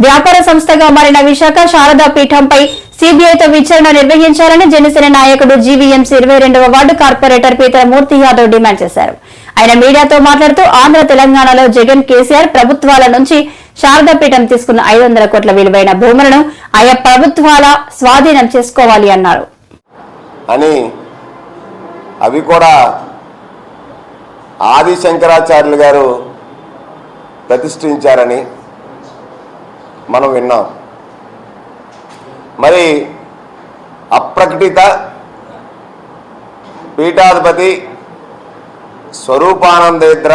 వ్యాపార సంస్థగా మారిన విశాఖ శారదా పీఠంపై సిబిఐతో విచారణ నిర్వహించాలని జనసేన నాయకుడు జీవీఎంసీ ఇరవై రెండవ వార్డు కార్పొరేటర్ పీతల మూర్తి యాదవ్ డిమాండ్ చేశారు. ఆయన మీడియాతో మాట్లాడుతూ ఆంధ్ర తెలంగాణలో జగన్ కేసీఆర్ ప్రభుత్వాల నుంచి శారదా పీఠం తీసుకున్న ఐదు వందల కోట్ల విలువైన భూములను ఆయా ప్రభుత్వాల స్వాధీనం చేసుకోవాలి అన్నారు. అని అవి కూడా ఆది శంకరాచార్యులు గారు ప్రతిష్ఠించారని మనం విన్నాం. మరి అప్రకటిత పీఠాధిపతి స్వరూపానందేంద్ర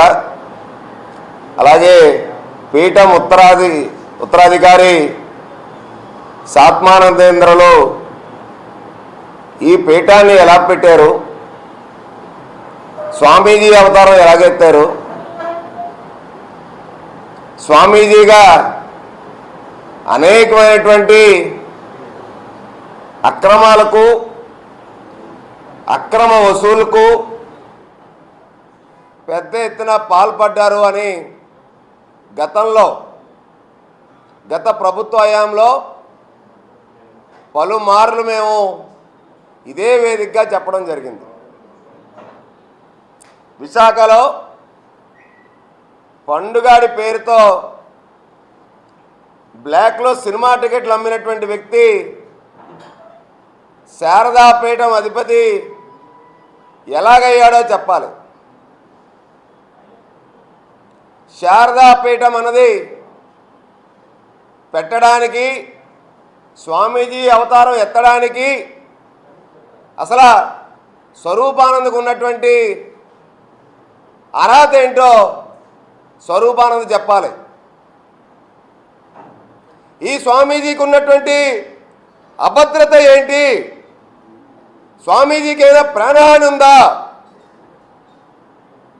అలాగే పీఠం ఉత్తరాది ఉత్తరాధికారి సాత్మానందేంద్రలో ఈ పీఠాన్ని ఎలా పెట్టారు? స్వామీజీ అవతారం ఎలాగెత్తారు? స్వామీజీగా అనేకమైనటువంటి అక్రమాలకు అక్రమ వసూలుకు పెద్ద ఎత్తున పాల్పడ్డారు అని గతంలో గత ప్రభుత్వ హయాంలో పలుమార్లు మేము ఇదే వేదికగా చెప్పడం జరిగింది. విశాఖలో పండుగాడి పేరుతో బ్లాక్లో సినిమా టికెట్లు అమ్మినటువంటి వ్యక్తి శారదాపీఠం అధిపతి ఎలాగయ్యాడో చెప్పాలి. శారదాపీఠం అన్నది పెట్టడానికి స్వామీజీ అవతారం ఎత్తడానికి అసలు స్వరూపానందకు ఉన్నటువంటి అర్హత ఏంటో స్వరూపానంద చెప్పాలి. ఈ స్వామీజీకి ఉన్నటువంటి అభద్రత ఏంటి? స్వామీజీకి ఏదైనా ప్రాణహాని ఉందా?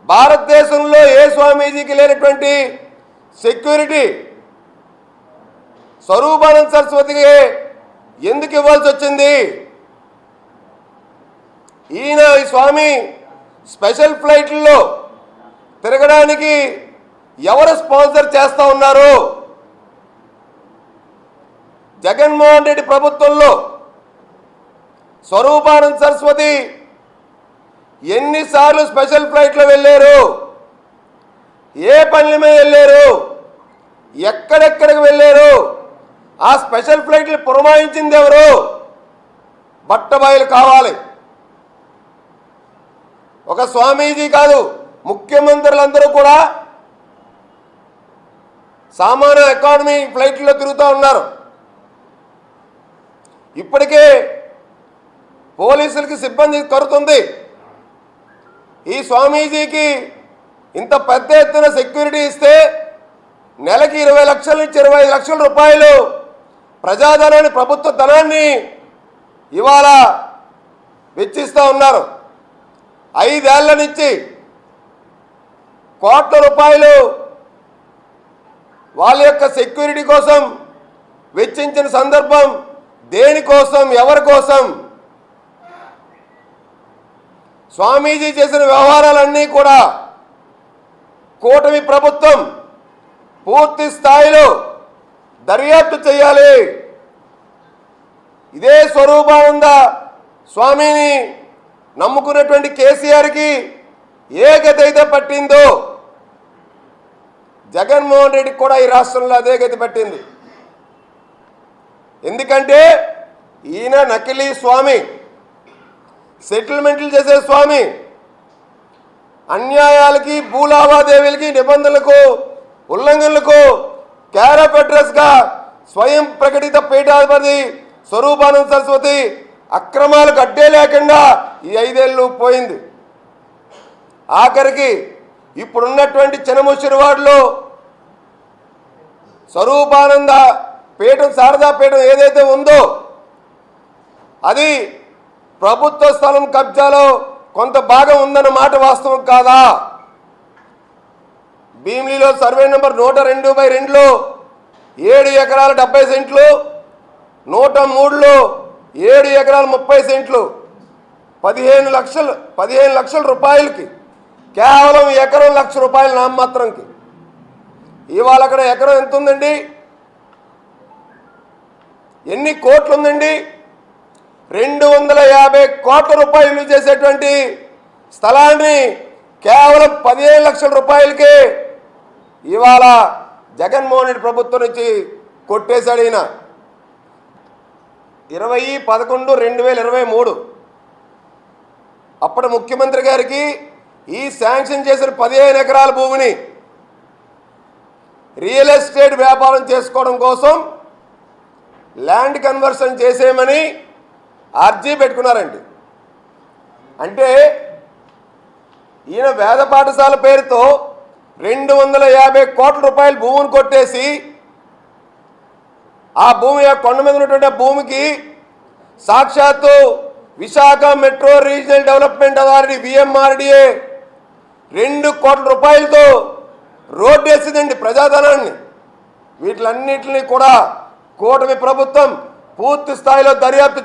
భారతదేశంలో ఏ స్వామీజీకి లేనటువంటి సెక్యూరిటీ? స్వరూపానంద సరస్వతికి ఎందుకు ఇవ్వాల్సి వచ్చింది? ఈయన ఈ స్వామి స్పెషల్ ఫ్లైట్లలో తిరగడానికి ఎవరు స్పాన్సర్ చేస్తూ ఉన్నారు? జగన్మోహన్ రెడ్డి ప్రభుత్వంలో స్వరూపానంద సరస్వతి ఎన్నిసార్లు స్పెషల్ ఫ్లైట్లో వెళ్ళారు? ఏ పనుల మీద వెళ్ళారు? ఎక్కడెక్కడికి వెళ్ళారు? ఆ స్పెషల్ ఫ్లైట్లు పురమాయించింది ఎవరు? బట్టబాయిలు కావాలి. ఒక స్వామీజీ కాదు ముఖ్యమంత్రులందరూ కూడా సామాన్య ఎకానమీ ఫ్లైట్లో తిరుగుతూ ఉన్నారు. ఇప్పటికే పోలీసులకి సిబ్బంది కరుతుంది ఈ స్వామీజీకి ఇంత పెద్ద ఎత్తున సెక్యూరిటీ ఇస్తే నెలకి ఇరవై లక్షల నుంచి ఇరవై లక్షల రూపాయలు ప్రజాధనాన్ని ప్రభుత్వ ధనాన్ని ఇవాళ వెచ్చిస్తూ ఉన్నారు. ఐదేళ్ళ నుంచి కోట్ల రూపాయలు వాళ్ళ యొక్క సెక్యూరిటీ కోసం వెచ్చించిన సందర్భం దేనికోసం ఎవరి కోసం స్వామీజీ చేసిన వ్యవహారాలన్నీ కూడా కూటమి ప్రభుత్వం పూర్తి స్థాయిలో దర్యాప్తు చేయాలి. ఇదే స్వరూపానంద స్వామిని నమ్ముకున్నటువంటి కేసీఆర్కి ఏ గతి అయితే పట్టిందో జగన్మోహన్ రెడ్డికి కూడా ఈ రాష్ట్రంలో అదే గతి పట్టింది. ఎందుకంటే ఈయన నకిలీ స్వామి. సెటిల్మెంట్లు చేసే స్వామి. అన్యాయాలకి భూలావాదేవీలకి నిబంధనలకు ఉల్లంఘనలకు క్యారపెట్రస్గా స్వయం ప్రకటిత పీఠాధిపతి స్వరూపానంద సరస్వతి అక్రమాలకు అడ్డే లేకుండా ఈ ఐదేళ్ళు పోయింది. ఆఖరికి ఇప్పుడున్నటువంటి చినముసిరివాడలో స్వరూపానంద పీఠం శారదాపీఠం ఏదైతే ఉందో అది ప్రభుత్వ స్థలం కబ్జాలో కొంత భాగం ఉందన్న మాట వాస్తవం కాదా? భీమిలిలో సర్వే నెంబర్ నూట రెండు బై రెండులో ఏడు ఎకరాల డెబ్బై సెంట్లు నూట మూడులో ఏడు ఎకరాల ముప్పై సెంట్లు పదిహేను లక్షలు పదిహేను లక్షల రూపాయలకి కేవలం ఎకరం లక్ష రూపాయలు నామమాత్రంకి. ఇవాళ అక్కడ ఎకరం ఎంత ఉందండి ఎన్ని కోట్లు ఉందండి రెండు వందల యాభై కోట్ల రూపాయలు చేసేటువంటి స్థలాన్ని కేవలం పదిహేను లక్షల రూపాయలకే ఇవాళ జగన్మోహన్ రెడ్డి ప్రభుత్వం నుంచి కొట్టేశాడు ఈయన. ఇరవై పదకొండు రెండు వేల ఇరవై మూడు. అప్పటి ముఖ్యమంత్రి గారికి ఈ శాంక్షన్ చేసిన పదిహేను ఎకరాల భూమిని రియల్ ఎస్టేట్ వ్యాపారం చేసుకోవడం కోసం ల్యాండ్ కన్వర్షన్ చేసేయమని అర్జీ పెట్టుకున్నారండి. అంటే ఈయన వేద పాఠశాల పేరుతో రెండు వందల యాభై కోట్ల రూపాయల భూమిని కొట్టేసి ఆ భూమి కొండ మీద ఉన్నటువంటి భూమికి సాక్షాత్తు Visakha metro regional development authority VMRDA రెండు కోట్ల రూపాయలతో రోడ్డు వేసిందండి ప్రజాధనాన్ని. వీటిలన్నిటిని కూడా కూటమి ప్రభుత్వం పూర్తి స్థాయిలో దర్యాప్తు